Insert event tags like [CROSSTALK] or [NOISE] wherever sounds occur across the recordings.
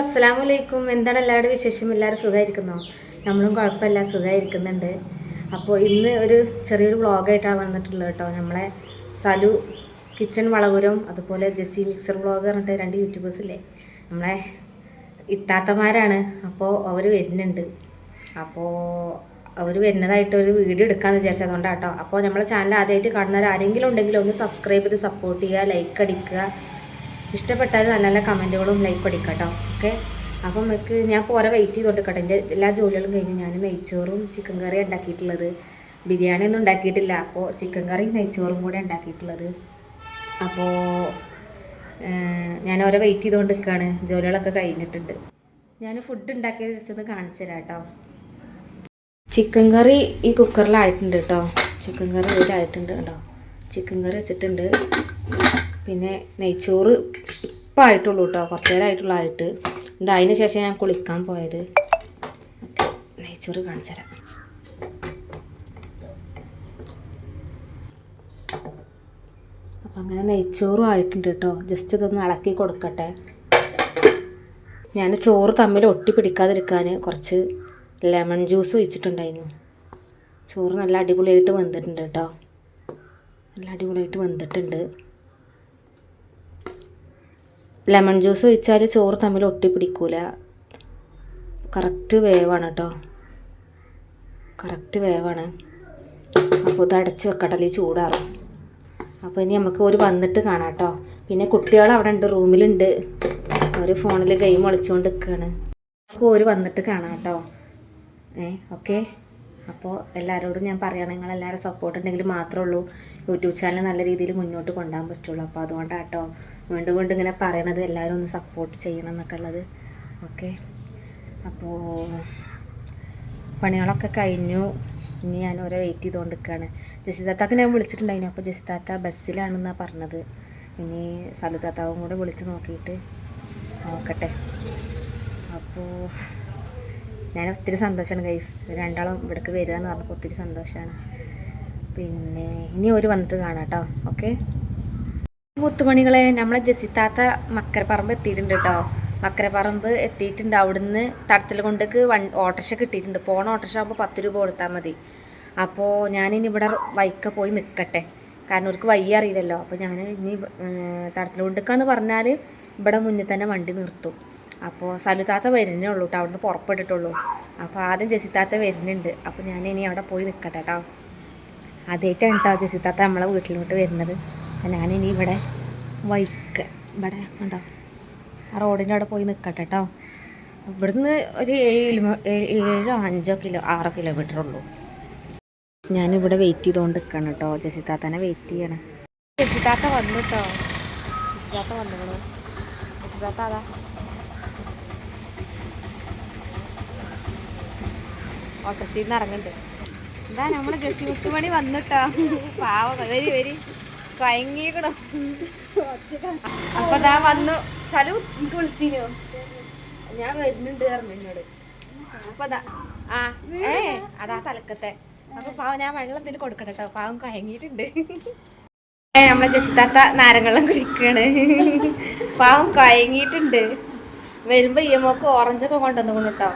അസ്സലാമു അലൈക്കും എന്താണ് എല്ലാവരുടെ വിശേഷം? എല്ലാവരും സുഖമായിരിക്കുന്നോ നമ്മളും കുഴപ്പമില്ല സുഖമായിരിക്കുന്നുണ്ട് അപ്പോൾ ഇന്ന് ഒരു ചെറിയൊരു വ്ളോഗായിട്ടാണ് വന്നിട്ടുള്ളത് കേട്ടോ. നമ്മളെ സലു കിച്ചൺ വളപുരം അതുപോലെ ജെസ്സി മിക്സർ വ്ളോഗ് പറഞ്ഞിട്ട് രണ്ട് യൂട്യൂബേഴ്സില്ലേ നമ്മളെ ഇത്താത്തമാരാണ്. അപ്പോൾ അവർ വരുന്നുണ്ട്. അപ്പോൾ അവർ വരുന്നതായിട്ട് ഒരു വീഡിയോ എടുക്കാമെന്ന് വിചാരിച്ചത് അതുകൊണ്ടാണ് കേട്ടോ അപ്പോൾ നമ്മളെ ചാനൽ ആദ്യമായിട്ട് കാണുന്നവർ ആരെങ്കിലും ഉണ്ടെങ്കിൽ ഒന്ന് സബ്സ്ക്രൈബ് ചെയ്ത് സപ്പോർട്ട് ചെയ്യുക ലൈക്ക് അടിക്കുക. ഇഷ്ടപ്പെട്ടാൽ നല്ല നല്ല കമന്റുകളും ലൈക്ക് അടിക്കുക കേട്ടോ ഓക്കെ അപ്പം നമുക്ക് ഞാൻ പോരെ വെയിറ്റ് ചെയ്തോണ്ടിരിക്കട്ടെ എന്റെ എല്ലാ ജോലികളും കഴിഞ്ഞ് ഞാൻ നെയ്ച്ചോറും ചിക്കൻ കറിയും ഉണ്ടാക്കിയിട്ടുള്ളത് ബിരിയാണി ഒന്നും ഉണ്ടാക്കിയിട്ടില്ല അപ്പോൾ ചിക്കൻ കറി നെയ്ച്ചോറും കൂടെ ഉണ്ടാക്കിയിട്ടുള്ളത് അപ്പോൾ ഞാൻ ഓരോ വെയിറ്റ് ചെയ്തുകൊണ്ട് നിൽക്കുകയാണ് ജോലികളൊക്കെ കഴിഞ്ഞിട്ടുണ്ട്. ഞാൻ ഫുഡ് ഉണ്ടാക്കിയത് ജസ്റ്റ് ഒന്ന് കാണിച്ചു തരാം കേട്ടോ ചിക്കൻ കറി ഈ കുക്കറിലായിട്ടുണ്ട് കേട്ടോ ചിക്കൻ കറി ഇതിലായിട്ടുണ്ട് കേട്ടോ ചിക്കൻ കറി വെച്ചിട്ടുണ്ട്. പിന്നെ നെയ്ച്ചോറ് ഇപ്പം ആയിട്ടുള്ളൂ കേട്ടോ കുറച്ച് നേരം ആയിട്ടുള്ള ആയിട്ട്. എന്താ അതിന് ശേഷം ഞാൻ കുളിക്കാൻ പോയത്. നെയ്ച്ചോറ് കാണിച്ചു തരാം. അപ്പം അങ്ങനെ നെയ്ച്ചോറും ആയിട്ടുണ്ട് കേട്ടോ ജസ്റ്റ് ഇതൊന്ന് ഇളക്കി കൊടുക്കട്ടെ. ഞാൻ ചോറ് തമ്മിൽ ഒട്ടി പിടിക്കാതിരിക്കാൻ കുറച്ച് ലെമൺ ജ്യൂസ് ഒഴിച്ചിട്ടുണ്ടായിരുന്നു. ചോറ് നല്ല അടിപൊളിയായിട്ട് വെന്തിട്ടുണ്ട് കേട്ടോ നല്ല അടിപൊളിയായിട്ട് വെന്തിട്ടുണ്ട്. ലെമൺ ജ്യൂസ് ഒഴിച്ചാൽ ചോറ് തമ്മിൽ ഒട്ടിപ്പിടിക്കൂല. കറക്റ്റ് വേവാണ് കേട്ടോ കറക്റ്റ് വേവാണ്. അപ്പോൾ ഇത് അടച്ച് വെക്കട്ടെ അല്ലെങ്കിൽ ചൂടാറും. അപ്പോൾ ഇനി നമുക്ക് ഒരു വന്നിട്ട് കാണാം കേട്ടോ പിന്നെ കുട്ടികൾ അവിടെ ഉണ്ട് റൂമിലുണ്ട്. അവർ ഫോണിൽ ഗെയിം കളിച്ചുകൊണ്ട് നിൽക്കുകയാണ് അപ്പോൾ ഒരു വന്നിട്ട് കാണാം കേട്ടോ ഏ ഓക്കെ? അപ്പോൾ എല്ലാവരോടും ഞാൻ പറയുകയാണ് നിങ്ങൾ എല്ലാവരും സപ്പോർട്ട് ഉണ്ടെങ്കിൽ മാത്രമേ ഉള്ളൂ. യൂട്യൂബ് ചാനൽ നല്ല രീതിയിൽ മുന്നോട്ട് കൊണ്ടുപോകാൻ പറ്റുള്ളൂ. അപ്പോൾ അതുകൊണ്ടാണ് കേട്ടോ വീണ്ടും വീണ്ടും ഇങ്ങനെ പറയണത് എല്ലാവരും ഒന്ന് സപ്പോർട്ട് ചെയ്യണം എന്നൊക്കെ ഉള്ളത്. ഓക്കെ അപ്പോൾ പണികളൊക്കെ കഴിഞ്ഞു. ഇനി ഞാൻ ഓരോ വെയിറ്റ് ചെയ്തുകൊണ്ട് നിൽക്കുകയാണ് ജസിതാത്താക്ക് ഞാൻ വിളിച്ചിട്ടുണ്ടായിരുന്നു അപ്പോൾ ജസിതാത്ത ബസ്സിലാണെന്നാണ് പറഞ്ഞത്. ഇനി സലുതാത്താവും കൂടെ വിളിച്ച് നോക്കിയിട്ട് നോക്കട്ടെ. അപ്പോൾ ഞാൻ ഒത്തിരി സന്തോഷമാണ് ഗൈസ് രണ്ടാളും ഇവിടേക്ക് വരിക എന്ന് പറഞ്ഞപ്പോൾ ഒത്തിരി സന്തോഷമാണ് പിന്നെ ഇനി ഒരു വന്നിട്ട് കാണാം കേട്ടോ ഓക്കെ മുത്തുമണികളെ നമ്മളെ ജസിത്താത്ത മക്കരപ്പറമ്പ് എത്തിയിട്ടുണ്ട് കേട്ടോ മക്കരപ്പറമ്പ് എത്തിയിട്ടുണ്ട്. അവിടുന്ന് തടത്തിൽ കൊണ്ടേക്ക് വൺ ഓട്ടോറിക്ഷ കിട്ടിയിട്ടുണ്ട്. പോണ ഓട്ടോറിക്ഷ ആകുമ്പോൾ പത്ത് രൂപ കൊടുത്താൽ മതി. അപ്പോൾ ഞാനിനി ഇവിടെ വൈക്ക പോയി നിൽക്കട്ടെ കാരണം അവർക്ക് വയ്യ അറിയില്ലല്ലോ. അപ്പോൾ ഞാൻ ഇനി തടത്തിൽ കൊണ്ടേക്കാന്ന് പറഞ്ഞാൽ ഇവിടെ മുന്നിൽ തന്നെ വണ്ടി നിർത്തും. അപ്പോൾ സലുതാത്ത വരുന്നേ ഉള്ളൂ കേട്ടോ അവിടുന്ന് പുറപ്പെട്ടിട്ടുള്ളൂ. അപ്പോൾ ആദ്യം ജസിത്താത്ത വരുന്നുണ്ട്. അപ്പോൾ ഞാൻ ഇനി അവിടെ പോയി നിൽക്കട്ടെ കേട്ടോ ആദ്യമായിട്ടാണ് കേട്ടോ ജസിത്താത്ത നമ്മളെ വീട്ടിലോട്ട് വരുന്നത്. ഞാനിനി ഇവിടെ വൈക്ക് ഇവിടെ ഉണ്ടോ ആ റോഡിന്റെ അവിടെ പോയി നിൽക്കട്ടെ കേട്ടോ ഇവിടുന്ന് ഒരു ഏഴ് കിലോ ഏഴോ അഞ്ചോ കിലോ ആറോ കിലോമീറ്റർ ഉള്ളൂ. ഞാനിവിടെ വെയിറ്റ് ചെയ്തുകൊണ്ട് നിൽക്കണം കേട്ടോ ജസിത്താത്തനെ വെയിറ്റ് ചെയ്യണം. ജസിത്താത്ത വന്നു കേട്ടോ ജസിത്താത്ത വന്നു ജസിത്താത്ത അതാ. ഓട്ടോറിക്ഷയിൽ നിന്ന് ഇറങ്ങുന്നുണ്ട് എന്താ നമ്മൾ ജസി മുത്തുമണി വന്നിട്ടോ [LAUGHS] പാവ. വരി വരി. കൊയങ്ങിക്കണോ അപ്പൊ ദാ വന്നു. സലു എനിക്ക് വിളിച്ചിനോ. ഞാൻ വരുന്നുണ്ട് പറഞ്ഞു എന്നോട്. അപ്പൊ ആ ഏ അതാ തലക്കത്തെ. അപ്പൊ പാവം ഞാൻ വെള്ളം എന്തെങ്കിലും കൊടുക്കട്ടെ കേട്ടോ പാവം കൊയങ്ങിയിട്ടുണ്ട്. നമ്മളെ ജസിത്താത്ത നാരങ്ങളും കുടിക്കാണ്. പാവം കൊയങ്ങിയിട്ടുണ്ട്. വരുമ്പോ ഈ മോക്ക് ഓറഞ്ചൊക്കെ കൊണ്ടുവന്നു കേട്ടോ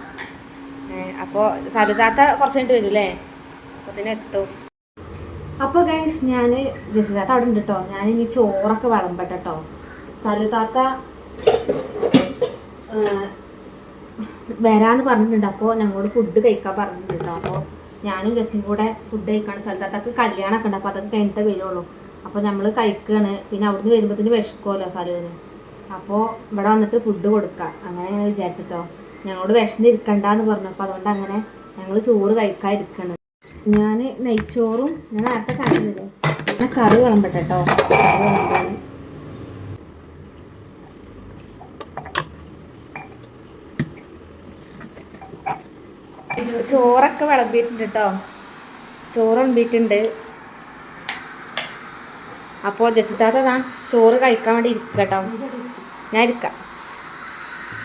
അപ്പൊ സലുതാത്ത കുറച്ച് കഴിഞ്ഞിട്ട് വരും അല്ലേ അപ്പോൾ എത്തും അപ്പോൾ ഗൈസ് ഞാൻ ജസിതാത്ത അവിടെ ഉണ്ട് കേട്ടോ ഞാൻ ഇനി ചോറൊക്കെ വിളമ്പട്ടെ കേട്ടോ സലുതാത്ത വരാന്ന് പറഞ്ഞിട്ടുണ്ട്. അപ്പോൾ ഞങ്ങളോട് ഫുഡ് കഴിക്കാൻ പറഞ്ഞിട്ടുണ്ട്. അപ്പോൾ ഞാനും ജസ്സിയും കൂടെ ഫുഡ് കഴിക്കാണ്. സലുതാത്തക്ക് കല്യാണമൊക്കെ ഉണ്ട്. അപ്പോൾ അതൊക്കെ കഴിഞ്ഞിട്ടേ വരുള്ളൂ. അപ്പോൾ നമ്മൾ കഴിക്കുകയാണ് പിന്നെ അവിടുന്ന് വരുമ്പോഴത്തേന് വിശക്കുമല്ലോ സലുവിന്. അപ്പോൾ ഇവിടെ വന്നിട്ട് ഫുഡ് കൊടുക്കാം. അങ്ങനെ ഞാൻ വിചാരിച്ചിട്ടോ. ഞങ്ങളോട് വിശന്നിരിക്കണ്ടെന്ന് പറഞ്ഞു. അപ്പോൾ അതുകൊണ്ട് അങ്ങനെ ഞങ്ങൾ ചോറ് കഴിക്കാതിരിക്കണം. ഞാൻ നെയ്ച്ചോറും ഞാൻ നേരത്തെ കാണിച്ചില്ലേ? ഞാൻ കറി വിളമ്പട്ടെ കേട്ടോ ചോറൊക്കെ വിളമ്പിയിട്ടുണ്ട് കേട്ടോ ചോറ് വിളമ്പിയിട്ടുണ്ട്. അപ്പോൾ ജസിതാത്തതാ ചോറ് കഴിക്കാൻ വേണ്ടി ഇരിക്കുക കേട്ടോ ഞാൻ ഇരിക്കാം.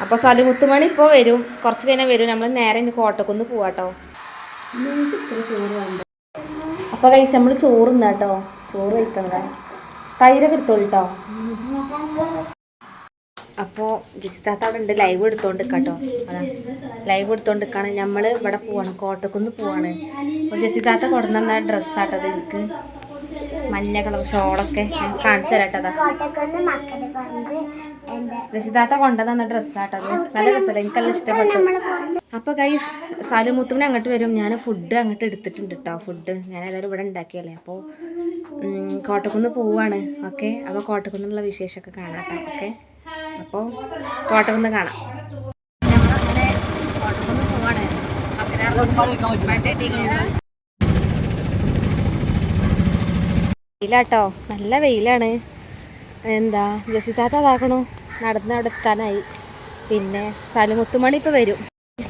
അപ്പോൾ സലിമുത്തുമണി ഇപ്പോൾ വരും. കുറച്ച് കഴിഞ്ഞാൽ വരും. നമ്മൾ നേരെ ഇനി കോട്ടക്കുന്ന് പോവാട്ടോ അപ്പോൾ കഴിച്ച് നമ്മൾ ചോറ് കേട്ടോ ചോറ് കഴിക്കണ്ട തൈരൊക്കെ എടുത്തോളിട്ടോ? അപ്പോൾ ജിസിതാത്ത അവിടെ ഉണ്ട് ലൈവ് എടുത്തോണ്ട് കേട്ടോ ലൈവ് എടുത്തോണ്ട് നിൽക്കാണ് നമ്മൾ ഇവിടെ പോവാണ് കോട്ടക്കുന്ന് പോവാണ്. അപ്പോൾ ജസിതാത്ത കൊടുന്ന ഡ്രസ്സാട്ടത് എനിക്ക്. മഞ്ഞ കളർ ഷോളൊക്കെ കാണിച്ചു തരാട്ടതാ രസിതാത്ത കൊണ്ടുവന്ന ഡ്രസ്സാട്ടത് നല്ല രസമല്ല എനിക്കെല്ലാം ഇഷ്ടപ്പെട്ടു അപ്പോൾ കൈ സാലുമുത്തുവിനെ അങ്ങോട്ട് വരും. ഞാൻ ഫുഡ് അങ്ങോട്ട് എടുത്തിട്ടുണ്ട് കേട്ടോ ഫുഡ് ഞാൻ ഏതായാലും ഇവിടെ ഉണ്ടാക്കിയല്ലേ? അപ്പോൾ കോട്ടക്കുന്ന് പോവാണ്. ഓക്കെ? അപ്പോൾ കോട്ടക്കുന്നുള്ള വിശേഷമൊക്കെ കാണാം കേട്ടോ ഓക്കെ? അപ്പോൾ കോട്ടക്കുന്ന് കാണാം. ഞങ്ങളങ്ങനെ കോട്ടക്കുന്ന് പോവാണ്. വെയിലാട്ടോ. നല്ല വെയിലാണ്. എന്താ ജസിതാത്ത അതാക്കണോ നടന്ന് അവിടെ എത്താനായി പിന്നെ സലുമുത്തുമണി ഇപ്പോൾ വരും.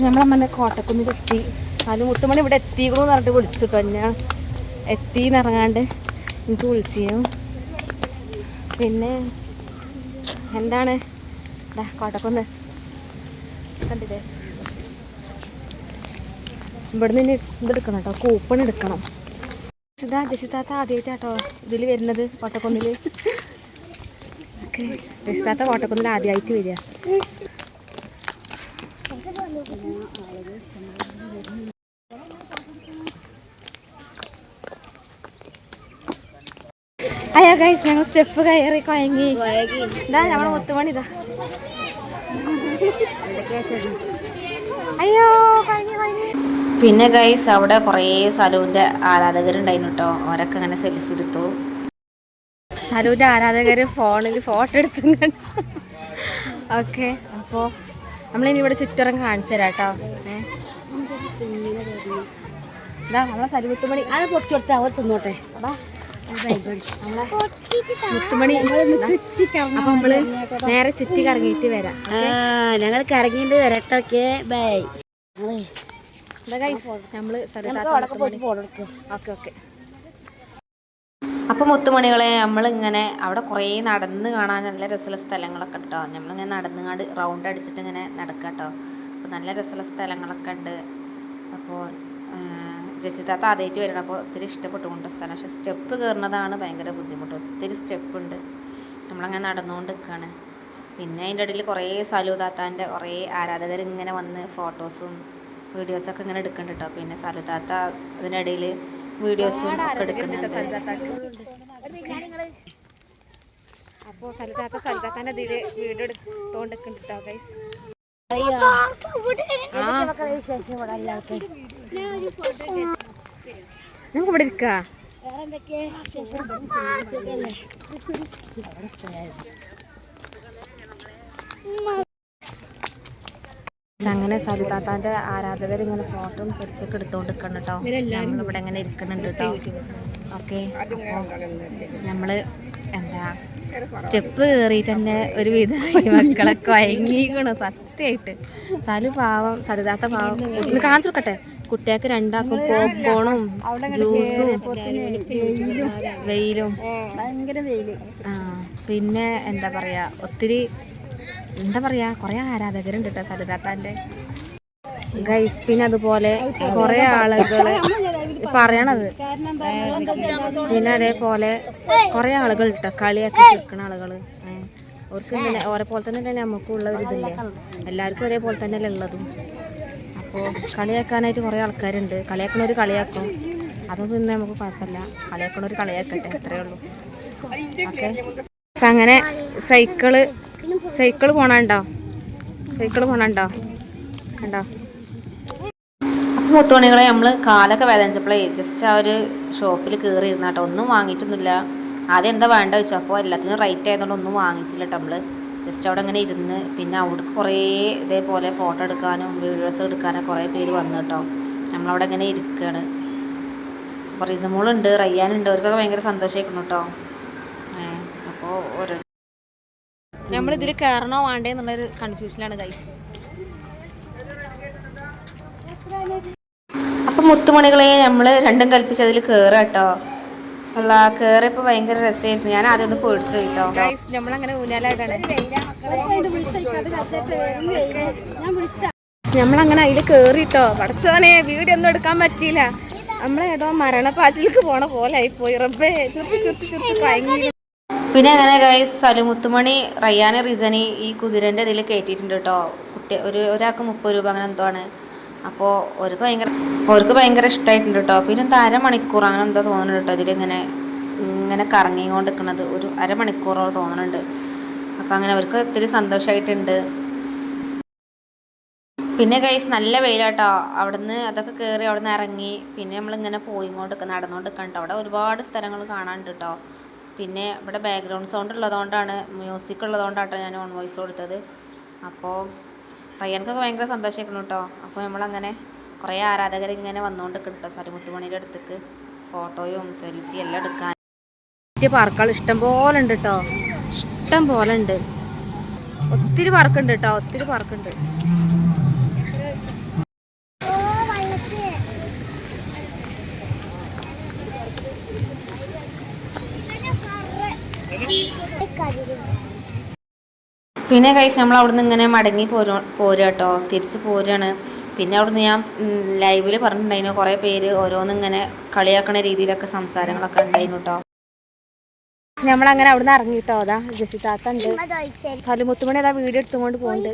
നമ്മളമ്മനെ കോട്ടക്കുന്നിൽ എത്തി സലുമുത്തുമണി ഇവിടെ എത്തിക്കണു എന്ന് പറഞ്ഞിട്ട് വിളിച്ചിട്ടോ ഞാൻ എത്തി ഇറങ്ങാണ്ട് എനിക്ക് വിളിച്ചു പിന്നെ എന്താണ്? കോട്ടക്കുന്ന്. കണ്ടില്ലേ? ഇവിടുന്ന് ഇനി ഇതെടുക്കണം കേട്ടോ. കൂപ്പൺ എടുക്കണം. ഇതാ ജസിതാത്ത ആദ്യമായിട്ടാട്ടോ ഇതിൽ വരുന്നത് കോട്ടക്കുന്നിൽ ഓക്കെ. ജസിതാത്ത കോട്ടക്കുന്നിൽ ആദ്യമായിട്ട് വരിക. അയ്യോ ഗൈസ് ഞങ്ങൾ സ്റ്റെപ്പ് കയറി കൊയങ്ങി. ഇതാ നമ്മളെ മുത്തുമണി ഇതാ. അയ്യോ കൊയങ്ങി കൊയങ്ങി. പിന്നെ ഗൈസ് അവിടെ കുറേ സലൂന്റെ ആരാധകരുണ്ടായിരുന്നു കേട്ടോ അവരൊക്കെ അങ്ങനെ സെൽഫി എടുത്തു. സലൂന്റെ ആരാധകർ ഫോണിൽ ഫോട്ടോ എടുത്തു ഓക്കെ അപ്പോൾ നമ്മളിനി ഇവിടെ ചുറ്ററം കാണിച്ചു തരാം കേട്ടോ ഏതാ ഇതാ നമ്മളെ സലുമുത്തുമണി അത് പൊട്ടി കൊടുത്താൽ അവർ തിന്നോട്ടെ മുത്തുമണി അപ്പൊ നമ്മൾ നേരെ ചുറ്റി കറങ്ങിയിട്ട് വരാം. ഞങ്ങൾ കറങ്ങിയിട്ട് വരട്ടൊക്കെ. ബൈ നമ്മൾ ഓക്കെ ഓക്കെ. അപ്പൊ മുത്തുമണികളെ നമ്മളിങ്ങനെ അവിടെ കുറേ നടന്ന് കാണാൻ നല്ല രസമുള്ള സ്ഥലങ്ങളൊക്കെ ഉണ്ട് കേട്ടോ നമ്മളിങ്ങനെ നടന്നുകാണ്ട് റൗണ്ട് അടിച്ചിട്ട് ഇങ്ങനെ നടക്കുക കേട്ടോ അപ്പോൾ നല്ല രസമുള്ള സ്ഥലങ്ങളൊക്കെ ഉണ്ട്. അപ്പോൾ ജസിതാത്ത ആദ്യമായിട്ട് വരണം. അപ്പോൾ ഒത്തിരി ഇഷ്ടപ്പെട്ടുകൊണ്ട് സ്ഥലം. പക്ഷെ സ്റ്റെപ്പ് കയറുന്നതാണ് ഭയങ്കര ബുദ്ധിമുട്ട്. ഒത്തിരി സ്റ്റെപ്പ് ഉണ്ട്. നമ്മളങ്ങനെ നടന്നുകൊണ്ട് നിൽക്കുകയാണ് പിന്നെ അതിന്റെ ഇടയിൽ കുറേ സലൂതാത്താന്റെ കുറേ ആരാധകർ ഇങ്ങനെ വന്ന് ഫോട്ടോസും വീഡിയോസൊക്കെ ഇങ്ങനെ എടുക്കുന്നുണ്ട് കേട്ടോ പിന്നെ സലുതാത്ത അതിനിടയിൽ വീഡിയോസും ഒക്കെ എടുക്കുന്നുണ്ട്. അപ്പോൾ സലുതാത്ത സലുതാത്താന്റെ ഇതിൽ വീഡിയോ കേട്ടോ ഗൈസ് ഇവിടെ ഇരിക്കാ? ഞങ്ങൾക്ക് ഇവിടെ ഇരിക്കുക വേറെ എന്തൊക്കെയാ സുഖല്ലേ അങ്ങനെ സലുതാത്താന്റെ ആരാധകർ ഇങ്ങനെ ഫോട്ടോയും സെൽഫി ഒക്കെ എടുത്തോണ്ട് നിൽക്കണം കേട്ടോ നമ്മളിവിടെ ഇങ്ങനെ ഇരിക്കുന്നുണ്ട് കേട്ടോ ഓക്കെ. നമ്മൾ എന്താ സ്റ്റെപ്പ് കയറിയിട്ട് തന്നെ ഒരു വിധമായി മക്കളെ കൊയങ്ങിക്കണു സത്യമായിട്ട് സലു പാവം സരിതാത്ത പാവം. ഒന്ന് കാണിച്ചു കൊടുക്കട്ടെ? കുട്ടികൾക്ക് രണ്ടാക്കും പോപ്കോണും ജ്യൂസും വെയിലും. ഭയങ്കര വെയിൽ. ആ പിന്നെ എന്താ പറയാ? ഒത്തിരി എന്താ പറയാ കുറെ ആരാധകരുണ്ട് കേട്ടോ സരിതാത്താന്റെ ഗൈസ് പിന്നെ അതുപോലെ കുറെ ആളുകൾ പറയണത്. പിന്നെ അതേപോലെ കുറെ ആളുകൾ കേട്ടോ കളിയാക്കി നിൽക്കുന്ന ആളുകൾ. ഏഹ് അവർക്ക് ഇങ്ങനെ ഓരെ പോലെ തന്നെ നമുക്കും ഉള്ള ഒരു ഇതില്ലേ? എല്ലാവർക്കും ഒരേപോലെ തന്നെ അല്ലേ ഉള്ളതും. അപ്പോൾ കളിയാക്കാനായിട്ട് കുറേ ആൾക്കാരുണ്ട്. കളിയാക്കണവർ കളിയാക്കും. അതൊന്നും ഇന്ന് നമുക്ക് കുഴപ്പമില്ല. കളിയാക്കണവർ കളിയാക്കട്ടെ അത്രേ ഉള്ളൂ. ഓക്കെ? അങ്ങനെ സൈക്കിൾ സൈക്കിൾ പോണുണ്ടോ? സൈക്കിൾ പോണുണ്ടോ? കണ്ടോ? അപ്പോൾ മണികളെ നമ്മൾ കാലൊക്കെ വേദനിച്ചപ്പോഴേ ജസ്റ്റ് ആ ഒരു ഷോപ്പിൽ കയറി ഇരുന്ന കേട്ടോ ഒന്നും വാങ്ങിയിട്ടൊന്നുമില്ല. ആദ്യം എന്താ വേണ്ട വെച്ചു? അപ്പോൾ എല്ലാത്തിനും റൈറ്റ് ആയതുകൊണ്ട് ഒന്നും വാങ്ങിച്ചില്ല കേട്ടോ നമ്മൾ ജസ്റ്റ് അവിടെ ഇങ്ങനെ ഇരുന്ന് പിന്നെ അവിടെ കുറേ ഇതേപോലെ ഫോട്ടോ എടുക്കാനും വീഡിയോസ് എടുക്കാനും കുറേ പേര് വന്നു കേട്ടോ നമ്മളവിടെ ഇങ്ങനെ ഇരിക്കുകയാണ് അപ്പോൾ റിസമോളുണ്ട് റയ്യാനുണ്ട്. അവർക്കൊക്കെ ഭയങ്കര സന്തോഷമായിരിക്കണം കേട്ടോ അപ്പോൾ ഓരോ നമ്മൾ ഇതിൽ കയറണോ വേണ്ടേ എന്നുള്ളൊരു കൺഫ്യൂഷനിലാണ് ഗൈസ് അപ്പം മുത്തുമണികളെ നമ്മൾ രണ്ടും കൽപ്പിച്ച് അതിൽ കയറുക കേട്ടോ അല്ല കേറിയപ്പോ ഭയങ്കര രസമായിരുന്നു ഞാൻ ആദ്യം ഒന്ന് പേടിച്ചു കേട്ടോ നമ്മളങ്ങനെ ഊഞ്ഞാലായിട്ടാണ്. നമ്മളങ്ങനെ അതിൽ കേറിട്ടോ. പടച്ചോനെ വീഡിയോ ഒന്നും എടുക്കാൻ പറ്റിയില്ല. നമ്മളേതോ മരണപ്പാച്ചിലേക്ക് പോണ പോലെ ആയിപ്പോയി. റബ്ബേ ചുരുത്തി ചുരുത്തി ചുരുത്തി ഭയങ്കര പിന്നെ അങ്ങനെ ഗൈസ് സലുമുത്തുമണി റയ്യാന് റിസനി ഈ കുതിരന്റെ ഇതിൽ കയറ്റിയിട്ടുണ്ട് കേട്ടോ കുട്ടി ഒരു ഒരാൾക്ക് മുപ്പത് രൂപ അങ്ങനെ എന്തോ ആണ്. അപ്പോൾ അവർക്ക് ഭയങ്കര അവർക്ക് ഭയങ്കര ഇഷ്ടമായിട്ടുണ്ട് കേട്ടോ പിന്നെ എന്താ അരമണിക്കൂർ അങ്ങനെ എന്തോ തോന്നുന്നുണ്ട് കേട്ടോ ഇതിലിങ്ങനെ ഇങ്ങനെ കറങ്ങിക്കൊണ്ട് നിൽക്കുന്നത് ഒരു അരമണിക്കൂറോളം തോന്നുന്നുണ്ട് അപ്പം അങ്ങനെ അവർക്ക് ഒത്തിരി സന്തോഷമായിട്ടുണ്ട് പിന്നെ ഗൈസ് നല്ല വെയിലാട്ടോ. അവിടുന്ന് അതൊക്കെ കയറി അവിടുന്ന് ഇറങ്ങി. പിന്നെ നമ്മളിങ്ങനെ പോയിക്കൊണ്ട് നടന്നുകൊണ്ട് കണ്ടോ അവിടെ ഒരുപാട് സ്ഥലങ്ങൾ കാണാനുണ്ട് കേട്ടോ പിന്നെ ഇവിടെ ബാക്ക്ഗ്രൗണ്ട് സൗണ്ട് ഉള്ളതുകൊണ്ടാണ് മ്യൂസിക് ഉള്ളതുകൊണ്ടാട്ടോ ഞാൻ ഓൺ വോയിസ് കൊടുത്തത്. അപ്പോൾ റയ്യാൻക്കൊക്കെ ഭയങ്കര സന്തോഷമായിരിക്കണം കേട്ടോ അപ്പോൾ നമ്മളങ്ങനെ കുറേ ആരാധകർ ഇങ്ങനെ വന്നുകൊണ്ട് കേട്ടോ സരിമുത്തുമണിയുടെ അടുത്തേക്ക്. ഫോട്ടോയും സെൽഫി എല്ലാം എടുക്കാൻ. പാർക്കുകൾ ഇഷ്ടം പോലെ ഉണ്ട് കേട്ടോ ഇഷ്ടം പോലെ ഉണ്ട്. ഒത്തിരി പാർക്കുണ്ട് കേട്ടോ ഒത്തിരി പാർക്കുണ്ട് പിന്നെ കഴിച്ച് നമ്മൾ അവിടുന്ന് ഇങ്ങനെ മടങ്ങി പോരു പോരുക കേട്ടോ. തിരിച്ച് പോരുകയാണ്. പിന്നെ അവിടുന്ന് ഞാൻ ലൈവിൽ പറഞ്ഞിട്ടുണ്ടായിരുന്നു. കുറേ പേര് ഓരോന്നും ഇങ്ങനെ കളിയാക്കണ രീതിയിലൊക്കെ സംസാരങ്ങളൊക്കെ ഉണ്ടായിരുന്നു കേട്ടോ. നമ്മളങ്ങനെ അവിടുന്ന് ഇറങ്ങിട്ടോ അതാ ജസി താത്ത ഉണ്ട് സലുമുത്തുമണി അതാ വീഡിയോ എടുത്തുകൊണ്ട് പോകുന്നുണ്ട്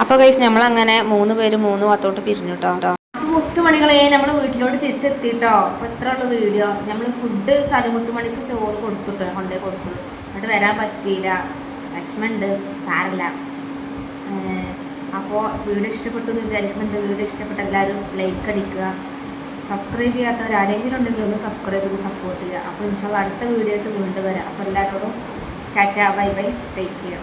അപ്പോൾ കഴിച്ച് നമ്മളങ്ങനെ മൂന്ന് പേര് മൂന്ന് ഭാഗത്തോട്ട് പിരിഞ്ഞു കേട്ടോ. മുത്തുമണികളെ നമ്മൾ വീട്ടിലോട്ട് തിരിച്ചെത്തിട്ടോ അപ്പോൾ ഇത്ര ഉള്ള വീഡിയോ. നമ്മൾ ഫുഡ് സലുമുത്തുമണിക്ക് ചോറ് കൊടുത്തിട്ടോ കൊണ്ടേ കൊടുത്തു. എന്നിട്ട് വരാൻ പറ്റിയില്ല. വിഷമമുണ്ട്. സാരല്ല അപ്പോൾ വീഡിയോ ഇഷ്ടപ്പെട്ടു എന്ന് വിചാരിക്കുന്നുണ്ട്. വീഡിയോ ഇഷ്ടപ്പെട്ട എല്ലാവരും ലൈക്ക് അടിക്കുക. സബ്സ്ക്രൈബ് ചെയ്യാത്തവർ ആരെങ്കിലും ഉണ്ടെങ്കിൽ ഒന്ന് സബ്സ്ക്രൈബ് ചെയ്ത് സപ്പോർട്ട് ചെയ്യുക. അപ്പോൾ ഇൻഷാല്ല അടുത്ത വീഡിയോ ആയിട്ട് വീണ്ടും വരാം. അപ്പോൾ എല്ലാവരോടും tata bye bye. Take care